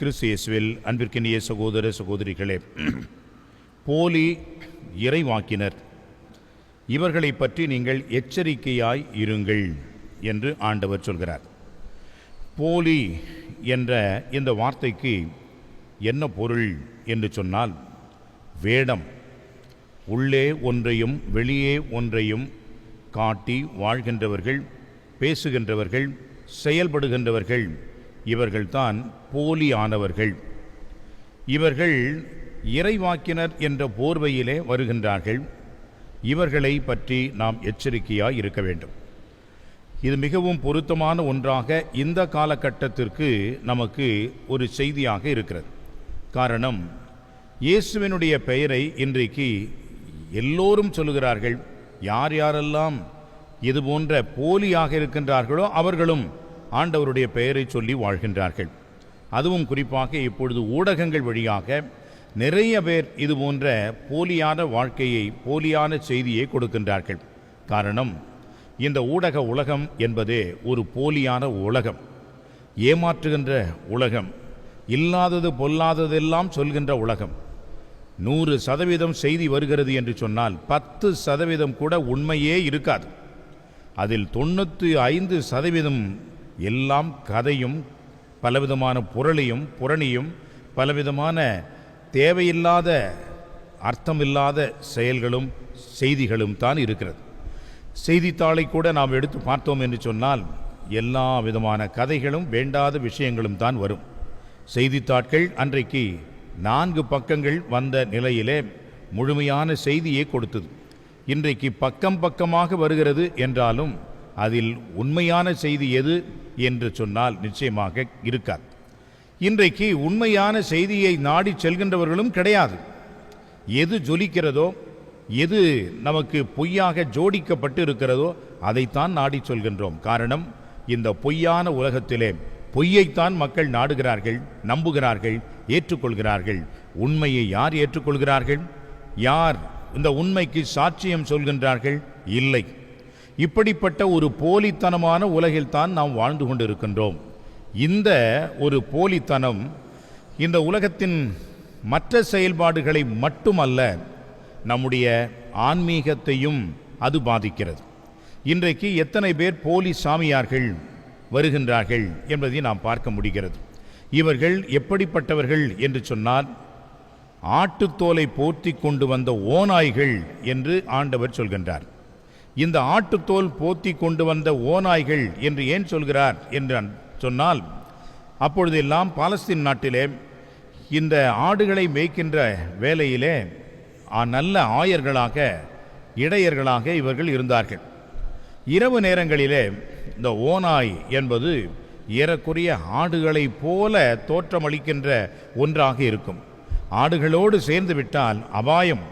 கிறிஸ்து இயேசுவில் அன்பிற்கினிய சகோதர சகோதரிகளே போலி இறைவாக்கினர் இவர்களை பற்றி நீங்கள் எச்சரிக்கையாய் இருங்கள் என்று ஆண்டவர் சொல்கிறார். போலி என்ற இந்த வார்த்தைக்கு என்ன பொருள் என்று சொன்னால் வேடம். உள்ளே ஒன்றையும் வெளியே ஒன்றையும் காட்டி வாழ்கின்றவர்கள் பேசுகின்றவர்கள் செயல்படுகின்றவர்கள் இவர்கள்தான் போலியானவர்கள். இவர்கள் இறைவாக்கினர் என்ற போர்வையிலே வருகின்றார்கள். இவர்களை பற்றி நாம் எச்சரிக்கையாக இருக்க வேண்டும். இது மிகவும் பொருத்தமான ஒன்றாக இந்த காலகட்டத்திற்கு நமக்கு ஒரு செய்தியாக இருக்கிறது. காரணம் இயேசுவினுடைய பெயரை இன்றைக்கு எல்லோரும் சொல்லுகிறார்கள். யார் யாரெல்லாம் இது போன்ற போலியாக இருக்கின்றார்களோ அவர்களும் ஆண்டவருடைய பெயரை சொல்லி வாழ்கின்றார்கள். அதுவும் குறிப்பாக இப்பொழுது ஊடகங்கள் வழியாக நிறைய பேர் இது போன்ற போலியான வாழ்க்கையை போலியான செய்தியை கொடுக்கின்றார்கள். காரணம் இந்த ஊடக உலகம் என்பதே ஒரு போலியான உலகம். ஏமாற்றுகின்ற உலகம் இல்லாதது பொல்லாததெல்லாம் சொல்கின்ற உலகம். நூறு சதவீதம் செய்தி வருகிறது என்று சொன்னால் பத்து சதவீதம் கூட உண்மையே இருக்காது. அதில் தொண்ணூற்றி ஐந்து சதவீதம் எல்லாம் கதையும் பலவிதமான புரளியும் புரணியும் பலவிதமான தேவையில்லாத அர்த்தமில்லாத செயல்களும் செய்திகளும் தான் இருக்கிறது. செய்தித்தாளை கூட நாம் எடுத்து பார்த்தோம் என்று சொன்னால் எல்லா விதமான கதைகளும் வேண்டாத விஷயங்களும் தான் வரும். செய்தித்தாட்கள் அன்றைக்கு நான்கு பக்கங்கள் வந்த நிலையிலே முழுமையான செய்தியை கொடுத்தது. இன்றைக்கு பக்கம் பக்கமாக வருகிறது என்றாலும் அதில் உண்மையான செய்தி எது என்று சொன்னால் நிச்சயமாக இருக்காது. இன்றைக்கு உண்மையான செய்தியை நாடி செல்கின்றவர்களும் கிடையாது. எது ஜொலிக்கிறதோ எது நமக்கு பொய்யாக ஜோடிக்கப்பட்டு இருக்கிறதோ அதைத்தான் நாடி சொல்கின்றோம். காரணம் இந்த பொய்யான உலகத்திலே பொய்யைத்தான் மக்கள் நாடுகிறார்கள் நம்புகிறார்கள் ஏற்றுக்கொள்கிறார்கள். உண்மையை யார் ஏற்றுக்கொள்கிறார்கள்? யார் இந்த உண்மைக்கு சாட்சியம் சொல்கின்றார்கள்? இல்லை. இப்படிப்பட்ட ஒரு போலித்தனமான உலகில்தான் நாம் வாழ்ந்து கொண்டிருக்கின்றோம். இந்த ஒரு போலித்தனம் இந்த உலகத்தின் மற்ற செயல்பாடுகளை மட்டுமல்ல நம்முடைய ஆன்மீகத்தையும் அது பாதிக்கிறது. இன்றைக்கு எத்தனை பேர் போலி சாமியார்கள் வருகின்றார்கள் என்பதை நாம் பார்க்க முடிகிறது. இவர்கள் எப்படிப்பட்டவர்கள் என்று சொன்னால் ஆட்டுத்தோலை போர்த்தி கொண்டு வந்த ஓநாய்கள் என்று ஆண்டவர் சொல்கின்றார். இந்த ஆட்டுத்தோல் போத்தி கொண்டு வந்த ஓநாய்கள் என்று ஏன் சொல்கிறார் என்று சொன்னால் அப்பொழுதெல்லாம் பாலஸ்தீன் நாட்டிலே இந்த ஆடுகளை மேய்க்கின்ற வேலையிலே நல்ல ஆயர்களாக இடையர்களாக இவர்கள் இருந்தார்கள். இரவு நேரங்களிலே இந்த ஓநாய் என்பது ஏறக்குறைய ஆடுகளைப் போல தோற்றமளிக்கின்ற ஒன்றாக இருக்கும். ஆடுகளோடு சேர்ந்து விட்டால் அபாயம்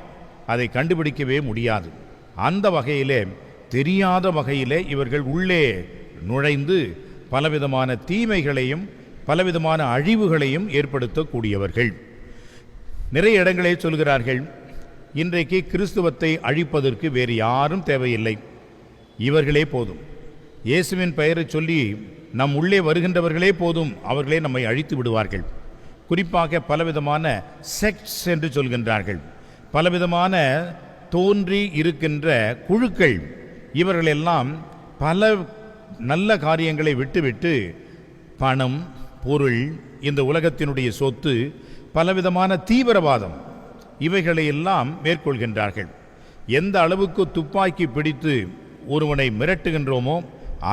அதை கண்டுபிடிக்கவே முடியாது. அந்த வகையிலே தெரியாத வகையிலே இவர்கள் உள்ளே நுழைந்து பலவிதமான தீமைகளையும் பலவிதமான அழிவுகளையும் ஏற்படுத்தக்கூடியவர்கள். நிறைய இடங்களே சொல்கிறார்கள் இன்றைக்கு கிறிஸ்துவத்தை அழிப்பதற்கு வேறு யாரும் தேவையில்லை. இவர்களே போதும். இயேசுவின் பெயரை சொல்லி நம் உள்ளே வருகின்றவர்களே போதும் அவர்களே நம்மை அழித்து விடுவார்கள். குறிப்பாக பலவிதமான செக்ட்ஸ் என்று சொல்கின்றார்கள். பலவிதமான தோன்றி இருக்கின்ற குழுக்கள் இவர்களெல்லாம் பல நல்ல காரியங்களை விட்டுவிட்டு பணம் பொருள் இந்த உலகத்தினுடைய சொத்து பலவிதமான தீவிரவாதம் இவைகளையெல்லாம் மேற்கொள்கின்றார்கள். எந்த அளவுக்கு துப்பாக்கி பிடித்து ஒருவனை மிரட்டுகின்றோமோ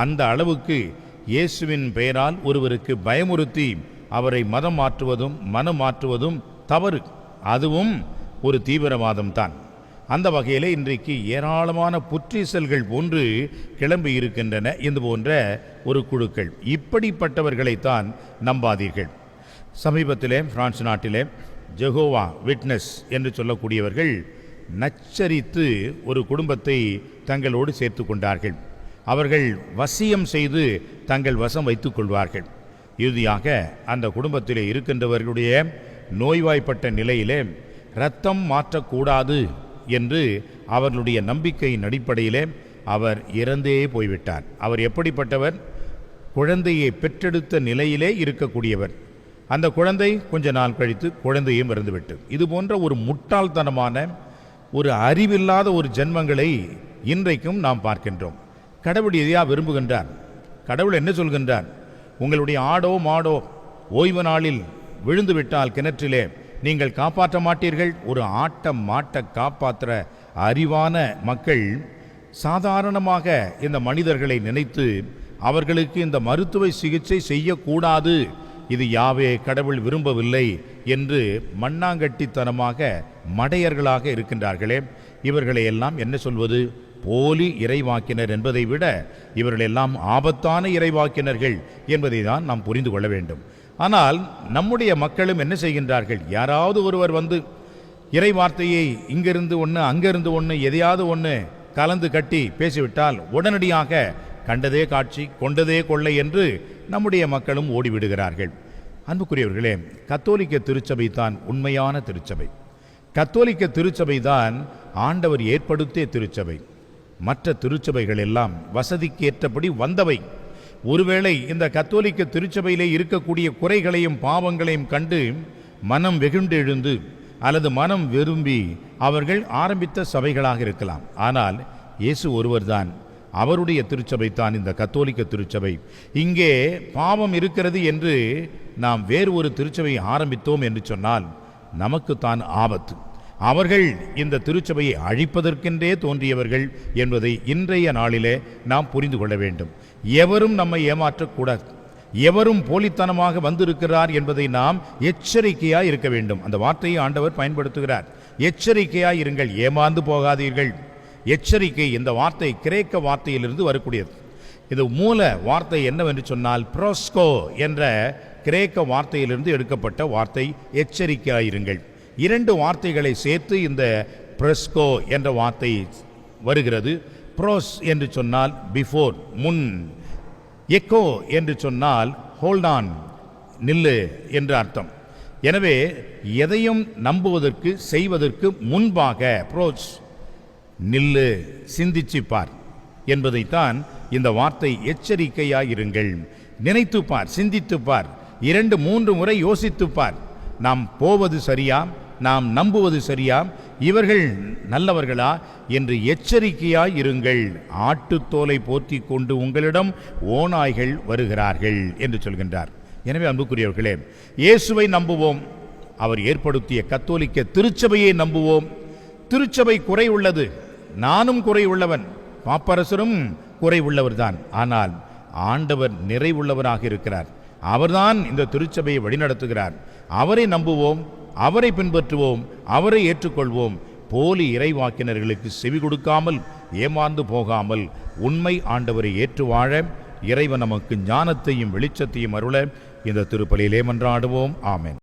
அந்த அளவுக்கு இயேசுவின் பெயரால் ஒருவருக்கு பயமுறுத்தி அவரை மதம் மாற்றுவதும் மனம் மாற்றுவதும் தவறு. அதுவும் ஒரு தீவிரவாதம் தான் அந்த வகையிலே இன்றைக்கு ஏராளமான புற்றீசல்கள் போன்று கிளம்பி இருக்கின்றன இது போன்ற ஒரு குழுக்கள். இப்படிப்பட்டவர்களைத்தான் நம்பாதீர்கள். சமீபத்திலே பிரான்ஸ் நாட்டிலே ஜெகோவா விட்னஸ் என்று சொல்லக்கூடியவர்கள் நச்சரித்து ஒரு குடும்பத்தை தங்களோடு சேர்த்து கொண்டார்கள். அவர்கள் வசியம் செய்து தங்கள் வசம் வைத்துக் கொள்வார்கள். இறுதியாக அந்த குடும்பத்திலே இருக்கின்றவர்களுடைய நோய்வாய்ப்பட்ட நிலையிலே ரத்தம் மாற்றக்கூடாது என்று அவர்களுடைய நம்பிக்கையின் அடிப்படையிலே அவர் இறந்தே போய்விட்டார். அவர் எப்படிப்பட்டவர்? குழந்தையை பெற்றெடுத்த நிலையிலே இருக்கக்கூடியவர். அந்த குழந்தை கொஞ்ச நாள் கழித்து குழந்தையும் இறந்துவிட்டு இது போன்ற ஒரு முட்டாள்தனமான ஒரு அறிவில்லாத ஒரு ஜென்மங்களை இன்றைக்கும் நாம் பார்க்கின்றோம். கடவுள் எதையா விரும்புகின்றார்? கடவுள் என்ன சொல்கின்றார்? உங்களுடைய ஆடோ மாடோ ஓய்வு நாளில் விழுந்து விட்டால் கிணற்றிலே நீங்கள் காப்பாற்ற மாட்டீர்கள். ஒரு ஆட்ட மாட்ட காப்பாற்ற அறிவான மக்கள் சாதாரணமாக இந்த மனிதர்களை நினைத்து அவர்களுக்கு இந்த மருத்துவ சிகிச்சை செய்யக்கூடாது. இது யாவே கடவுள் விரும்பவில்லை என்று மண்ணாங்கட்டித்தனமாக மடையர்களாக இருக்கின்றார்களே. இவர்களை எல்லாம் என்ன சொல்வது? போலி இறைவாக்கினர் என்பதை விட இவர்களெல்லாம் ஆபத்தான இறைவாக்கினர்கள் என்பதை தான் நாம் புரிந்து கொள்ள வேண்டும். ஆனால் நம்முடைய மக்களும் என்ன செய்கின்றார்கள்? யாராவது ஒருவர் வந்து இறை வார்த்தையை இங்கிருந்து ஒன்று அங்கிருந்து ஒன்று எதையாவது ஒன்று கலந்து கட்டி பேசிவிட்டால் உடனடியாக கண்டதே காட்சி கொண்டதே கொள்ளை என்று நம்முடைய மக்களும் ஓடிவிடுகிறார்கள். அன்புக்குரியவர்களே கத்தோலிக்க திருச்சபை தான் உண்மையான திருச்சபை. கத்தோலிக்க திருச்சபை தான் ஆண்டவர் ஏற்படுத்திய திருச்சபை. மற்ற திருச்சபைகள் எல்லாம் வசதிக்கு ஏற்றபடி வந்தவை. ஒருவேளை இந்த கத்தோலிக்க திருச்சபையிலே இருக்கக்கூடிய குறைகளையும் பாவங்களையும் கண்டு மனம் வெகுண்டு எழுந்து அல்லது மனம் விரும்பி அவர்கள் ஆரம்பித்த சபைகளாக இருக்கலாம். ஆனால் இயேசு ஒருவர்தான். அவருடைய திருச்சபை தான் இந்த கத்தோலிக்க திருச்சபை. இங்கே பாவம் இருக்கிறது என்று நாம் வேறு ஒரு திருச்சபையை ஆரம்பித்தோம் என்று சொன்னால் நமக்குத்தான் ஆபத்து. அவர்கள் இந்த திருச்சபையை அழிப்பதற்கென்றே தோன்றியவர்கள் என்பதை இன்றைய நாளிலே நாம் புரிந்து கொள்ள வேண்டும். எவரும் நம்மை ஏமாற்றக்கூடாது. எவரும் போலித்தனமாக வந்திருக்கிறார் என்பதை நாம் எச்சரிக்கையாக இருக்க வேண்டும். அந்த வார்த்தையை ஆண்டவர் பயன்படுத்துகிறார். எச்சரிக்கையாக இருங்கள் ஏமாந்து போகாதீர்கள். எச்சரிக்கை இந்த வார்த்தை கிரேக்க வார்த்தையிலிருந்து வரக்கூடியது. இது மூல வார்த்தை என்னவென்று சொன்னால் ப்ரோஸ்கோ என்ற கிரேக்க வார்த்தையிலிருந்து எடுக்கப்பட்ட வார்த்தை. எச்சரிக்கையாயிருங்கள் இரண்டு வார்த்தைகளை சேர்த்து இந்த ப்ரெஸ்கோ என்ற வார்த்தை வருகிறது. ப்ரோஸ் என்று சொன்னால் பிஃபோர் முன். எக்கோ என்று சொன்னால் ஹோல்டான் நில்லு என்று அர்த்தம். எனவே எதையும் நம்புவதற்கு செய்வதற்கு முன்பாக ப்ரோஸ் நில்லு சிந்திச்சுப்பார் என்பதைத்தான் இந்த வார்த்தை எச்சரிக்கையாயிருங்கள் நினைத்துப் பார் சிந்தித்துப் பார் இரண்டு மூன்று முறை யோசித்துப் பார் நாம் போவது சரியா? நாம் நம்புவது சரியா? இவர்கள் நல்லவர்களா? என்று எச்சரிக்கையாய் இருங்கள். ஆட்டுத்தோலை போர்த்தி கொண்டு உங்களிடம் ஓநாய்கள் வருகிறார்கள் என்று சொல்கின்றார். எனவே அன்புக்குரியவர்களே இயேசுவை நம்புவோம். அவர் ஏற்படுத்திய கத்தோலிக்க திருச்சபையை நம்புவோம். திருச்சபை குறை உள்ளது. நானும் குறை உள்ளவன். பாப்பரசரும் குறை உள்ளவர்தான். ஆனால் ஆண்டவர் நிறைவுள்ளவராக இருக்கிறார். அவர்தான் இந்த திருச்சபையை வழிநடத்துகிறார். அவரை நம்புவோம். அவரை பின்பற்றுவோம் அவரை ஏற்றுக்கொள்வோம். போலி இறைவாக்கினர்களுக்கு செவி கொடுக்காமல் ஏமாந்து போகாமல் உண்மை ஆண்டவரை ஏற்று வாழ இறைவன் நமக்கு ஞானத்தையும் வெளிச்சத்தையும் அருள இந்த திருப்பலியிலே மன்றாடுவோம். ஆமேன்.